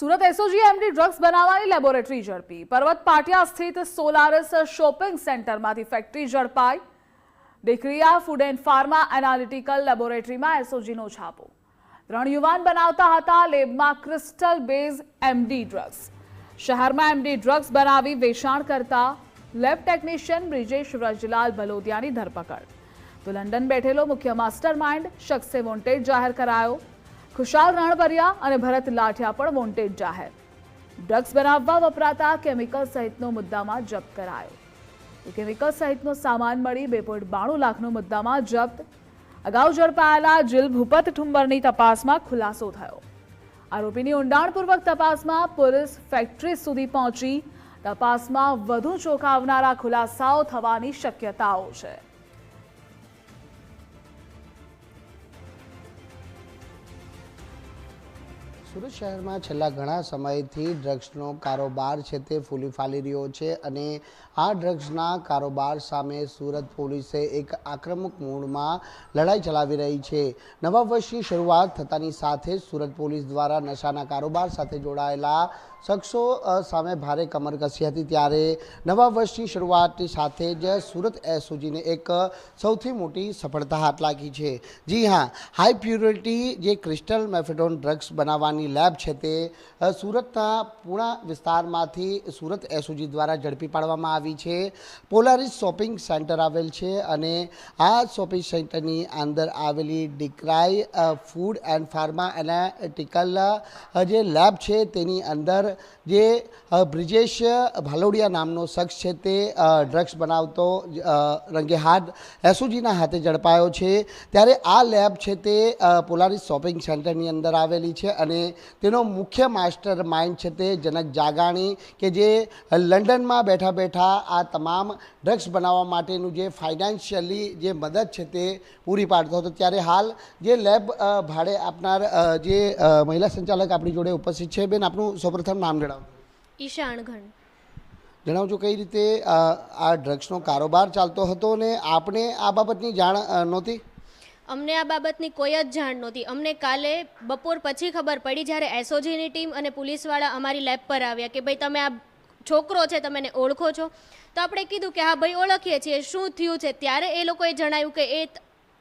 Surat SOG MD drugs બનાવવાની laboratory ઝડપી. પર્વત પાટિયા સ્થિત સોલારસ શોપિંગ સેન્ટરમાંથી ફેક્ટરી ઝડપાઈ. Dekariya food and pharma analytical લેબોરેટરીમાં એસઓજીનો છાપો. ત્રણ યુવાન બનાવતા હતા લેબમાં ક્રિસ્ટલ બેઝ એમડી ડ્રગ્સ શહેરમાં એમડી ડ્રગ્સ બનાવી વેચાણ કરતા લેબ ટેકનિશિયન બ્રિજેશ વ્રજલાલ ભલોદિયાની ધરપકડ. તો લંડન બેઠેલો મુખ્ય માસ્ટર માઇન્ડ શખ્સે વોન્ટેડ જાહેર કરાયો. ખુશાલ રણબરિયા અને ભરત લાઠિયા પણ વોન્ટેડ જાહેર. ડ્રગ્સ બનાવવા વપરાતા કેમિકલ સહિતનો મુદ્દામાં જપ્ત કરાયો. કેમિકલ સહિતનો સામાન મળી બે પોઈન્ટ બાણું લાખનો મુદ્દામાં જપ્ત. અગાઉ ઝડપાયેલા જીલ ભૂપત ઠુંબરની તપાસમાં ખુલાસો થયો. આરોપીની ઊંડાણપૂર્વક તપાસમાં પોલીસ ફેક્ટરી સુધી પહોંચી. તપાસમાં વધુ ચોંકાવનારા ખુલાસાઓ થવાની શક્યતાઓ છે. સુરત શહેરમાં છેલ્લા ઘણા સમયથી ડ્રગ્સનો કારોબાર છે તે ફૂલી ફાલી રહ્યો છે અને આ ડ્રગ્સના કારોબાર સામે સુરત પોલીસે એક આક્રમક મૂડમાં લડાઈ ચલાવી રહી છે. નવા વર્ષની શરૂઆત થતાની સાથે સુરત પોલીસ દ્વારા નશાના કારોબાર સાથે જોડાયેલા શખ્સો સામે ભારે કમર કસી હતી ત્યારે નવા વર્ષની શરૂઆતની સાથે જ સુરત એસઓજીને એક સૌથી મોટી સફળતા હાથ લાગી છે. જી હા, હાઈ પ્યુરિટી જે ક્રિસ્ટલ મેફેડોન ડ્રગ્સ બનાવવાની લેબ છે તે સુરતના પૂણા વિસ્તારમાંથી સુરત એસઓજી દ્વારા ઝડપી પાડવામાં આવી છે. પોલારિસ શોપિંગ સેન્ટર આવેલ છે અને આ શોપિંગ સેન્ટરની અંદર આવેલી ડિક્રાઈ ફૂડ એન્ડ ફાર્મા એનાટિકલ જે લેબ છે તેની અંદર જે બ્રિજેશ ભાલોડિયા નામનો શખ્સ છે તે ડ્રગ્સ બનાવતો રંગે હાથ એસઓજીના હાથે ઝડપાયો છે. ત્યારે આ લેબ છે તે પોલારિસ શોપિંગ સેન્ટરની અંદર આવેલી છે અને તેનો મુખ્ય માસ્ટર માઇન્ડ છે તે જનક જાગાણી કે જે લંડનમાં બેઠા બેઠા આ તમામ ડ્રગ્સ બનાવવા માટેનું જે ફાઇનાન્શિયલી જે મદદ છે તે પૂરી પાડતો હતો. ત્યારે હાલ જે લેબ ભાડે આપનાર જે મહિલા સંચાલક આપણી જોડે ઉપસ્થિત છે. બેન આપનું સૌપ્રથમ નામ જણાવો. ઈશા અણઘણ. જણાવજો કઈ રીતે આ ડ્રગ્સનો કારોબાર ચાલતો હતો ને આપણે આ બાબતની જાણ નહોતી? અમને આ બાબતની કોઈ જ જાણ નહોતી. અમને કાલે બપોર પછી ખબર પડી જ્યારે એસઓજીની ટીમ અને પોલીસવાળા અમારી લેબ પર આવ્યા કે ભાઈ તમે આ છોકરો છે, તમે એને ઓળખો છો. તો આપણે કીધું કે હા ભાઈ ઓળખીએ છીએ, શું થયું છે? ત્યારે એ લોકોએ જણાવ્યું કે એ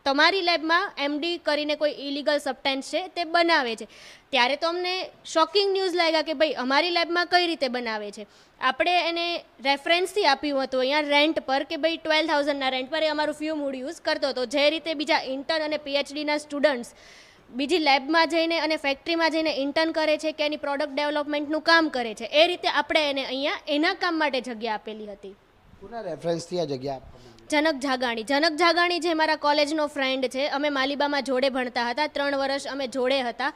તમારી લેબમાં એમડી કરીને કોઈ ઇલીગલ સબટેન્સ છે, તે બનાવે છે. ત્યારે તો અમને શોકિંગ ન્યૂઝ લાગ્યા કે ભાઈ, અમારી લેબમાં કઈ રીતે બનાવે છે? આપણે એને રેફરન્સથી આપ્યું હતું, અહીંયા રેન્ટ પર કે ભાઈ ટ્વેલ્વ થાઉઝન્ડના રેન્ટ પર એ અમારું ફ્યુ મૂડ યુઝ કરતો હતો. જે રીતે બીજા ઇન્ટર્ન અને પીએચડીના સ્ટુડન્ટ્સ બીજી લેબમાં જઈને અને ફેક્ટરીમાં જઈને ઇન્ટર્ન કરે છે કે એની પ્રોડક્ટ ડેવલપમેન્ટનું કામ કરે છે, એ રીતે આપણે એને અહીંયા એના કામ માટે જગ્યા આપેલી હતી. કોના રેફરન્સથી આ જગ્યા આપવામાં? જનક જાગાણી. જનક જાગાણી જે મારા કોલેજનો ફ્રેન્ડ છે, અમે માલિબામાં જોડે ભણતા હતા, ત્રણ વર્ષ અમે જોડે હતા.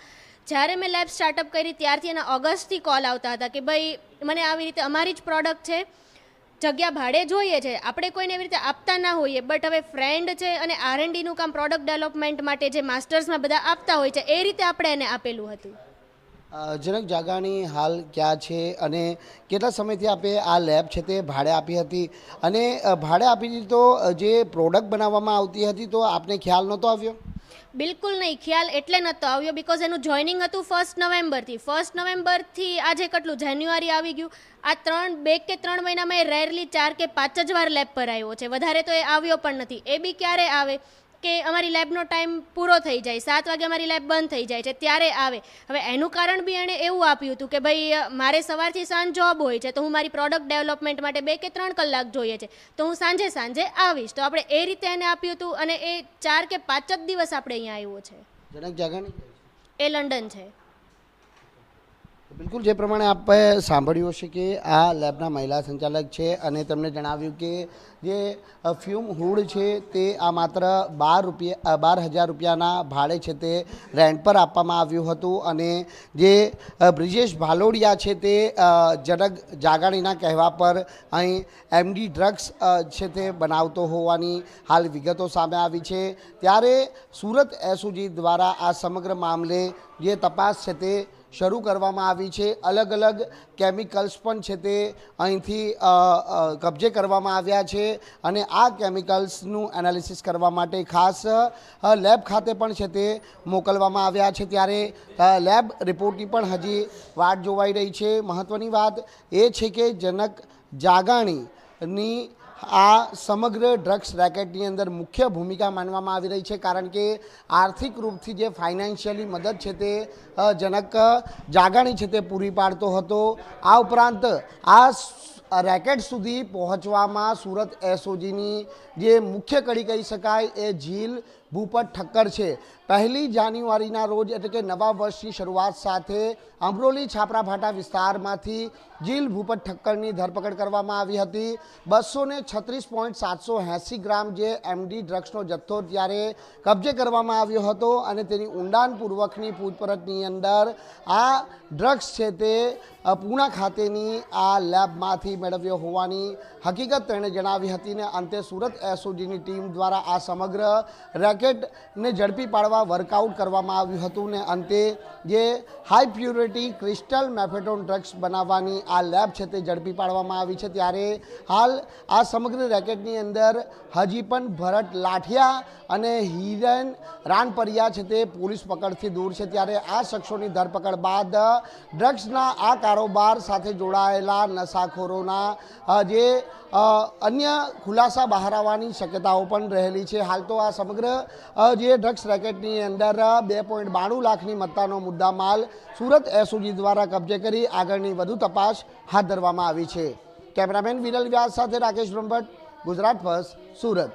જ્યારે મેં લેબ સ્ટાર્ટઅપ કરી ત્યારથી એના ઓગસ્ટથી કોલ આવતા હતા કે ભાઈ, મને આવી રીતે અમારી જ પ્રોડક્ટ છે, જગ્યા ભાડે જોઈએ છે, આપણે કોઈને એવી રીતે આપતા ના હોઈએ બટ હવે ફ્રેન્ડ છે અને આર એન્ડીનું કામ પ્રોડક્ટ ડેવલપમેન્ટ માટે જે માસ્ટર્સમાં બધા આપતા હોય છે, એ રીતે આપણે એને આપેલું હતું. જનક જાગાણી હાલ ક્યાં છે અને કેટલા સમયથી આપે આ લેબ છે તે ભાડે આપી હતી? અને ભાડે આપી તો જે પ્રોડક્ટ બનાવવામાં આવતી હતી તો આપને ખ્યાલ નહોતો આવ્યો? બિલકુલ નહીં. ખ્યાલ એટલે નહોતો આવ્યો બિકોઝ એનું જોઈનિંગ હતું ફર્સ્ટ નવેમ્બરથી ફર્સ્ટ નવેમ્બરથી આજે કેટલું? જાન્યુઆરી આવી ગયું. આ ત્રણ, બે કે ત્રણ મહિનામાં એ રેરલી ચાર કે પાંચ જ વાર લેબ પર આવ્યો છે. વધારે તો એ આવ્યો પણ નથી. એ બી ક્યારે આવે? કે અમારી લેબનો ટાઈમ પૂરો થઈ જાય. સાત વાગે અમારી લેબ બંધ થઈ જાય છે ત્યારે આવે. હવે એનું કારણ બી એણે એવું આપ્યું હતું કે ભાઈ મારે સવારથી સાંજ જોબ હોય છે તો હું મારી પ્રોડક્ટ ડેવલપમેન્ટ માટે બે કે ત્રણ કલાક જોઈએ છે. તો હું સાંજે સાંજે આવીશ. તો આપણે એ રીતે એને આપ્યું હતું અને એ ચાર કે પાંચ જ દિવસ આપણે અહીંયા આવ્યો છે. જનક જાગાણી એ લંડન છે. બિલકુલ જે પ્રમાણે આપે સાંભળ્યું હશે કે આ લેબના મહિલા સંચાલક છે અને તેમણે જણાવ્યું કે જે ફ્યુમ હુડ છે તે આ માત્ર બાર રૂપિયા બાર હજાર રૂપિયાના ભાડે છે તે રેન્ટ પર આપવામાં આવ્યું હતું અને જે બ્રિજેશ ભાલોડિયા છે તે જનક જાગાણીના કહેવા પર અહીં એમડી ડ્રગ્સ છે તે બનાવતો હોવાની હાલ વિગતો સામે આવી છે. ત્યારે સુરત એસઓજી દ્વારા આ સમગ્ર મામલે જે તપાસ છે તે શરૂ કરવામાં આવી છે. અલગ અલગ કેમિકલ્સ પણ છે તે અહીંથી કબજે કરવામાં આવ્યા છે અને આ કેમિકલ્સનું એનાલિસિસ કરવા માટે ખાસ લેબ ખાતે પણ છે તે મોકલવામાં આવ્યા છે ત્યારે લેબ રિપોર્ટની પણ હજી વાટ જોવાઈ રહી છે. મહત્ત્વની વાત એ છે કે જનક જાગાણીની આ સમગ્ર ડ્રગ્સ રેકેટની અંદર મુખ્ય ભૂમિકા માનવામાં આવી રહી છે કારણ કે આર્થિક રૂપથી જે ફાઇનાન્શિયલી મદદ છે તે જનક જાગાણી છે તે પૂરી પાડતો હતો. આ ઉપરાંત આ રેકેટ સુધી પહોંચવામાં સુરત એસઓજીની જે મુખ્ય કડી કહી શકાય એ ઝીલ ભૂપત ઠક્કર છે. પહેલી જાન્યુઆરીના રોજ એટલે કે નવા વર્ષની શરૂઆત સાથે અમરોલી છાપરાભાટા વિસ્તારમાંથી જીલ ભૂપત ઠક્કરની ધરપકડ કરવામાં આવી હતી. બસો છત્રીસ પોઈન્ટ સાતસો એંસી ગ્રામ જે એમડી ડ્રગ્સનો જથ્થો ત્યારે કબજે કરવામાં આવ્યો હતો અને તેની ઊંડાણપૂર્વકની પૂછપરછની અંદર આ ડ્રગ્સ છે તે પૂના ખાતેની આ લેબમાંથી મેળવ્યો હોવાની હકીકત તેણે જણાવી હતી ને અંતે સુરત એસઓજીની ટીમ દ્વારા આ સમગ્ર રેકેટને ઝડપી પાડવા, વર્કઆઉટ કરવામાં આવ્યું હતું ને અંતે જે high purity crystal mephedrone drugs બનાવવાની આ લેબ છે તે ઝડપી પાડવામાં આવી છે. ત્યારે હાલ આ સમગ્ર રેકેટની અંદર હજી પણ ભરત લાઠિયા અને હિરેન રાનપરિયા છે તે પોલીસ પકડથી દૂર છે. ત્યારે આ શખ્સોની ધરપકડ બાદ ડ્રગ્સના આ કારોબાર સાથે જોડાયેલા નશાખોરોના જે અન્ય ખુલાસા બહાર આવવાની શક્યતાઓ પણ રહેલી છે. હાલ તો આ સમગ્ર જે ડ્રગ્સ રેકેટની અંદર બે પોઈન્ટ બાણું લાખની મત્તાનો મુદ્દા માલ સુરત એસઓજી દ્વારા કબજે કરી આગળની વધુ તપાસ હાથ ધરવામાં આવી છે. કેમેરામેન વિરલ વ્યાસ સાથે રાકેશ બ્રહ્મભટ્ટ, ગુજરાત ફર્સ્ટ, સુરત.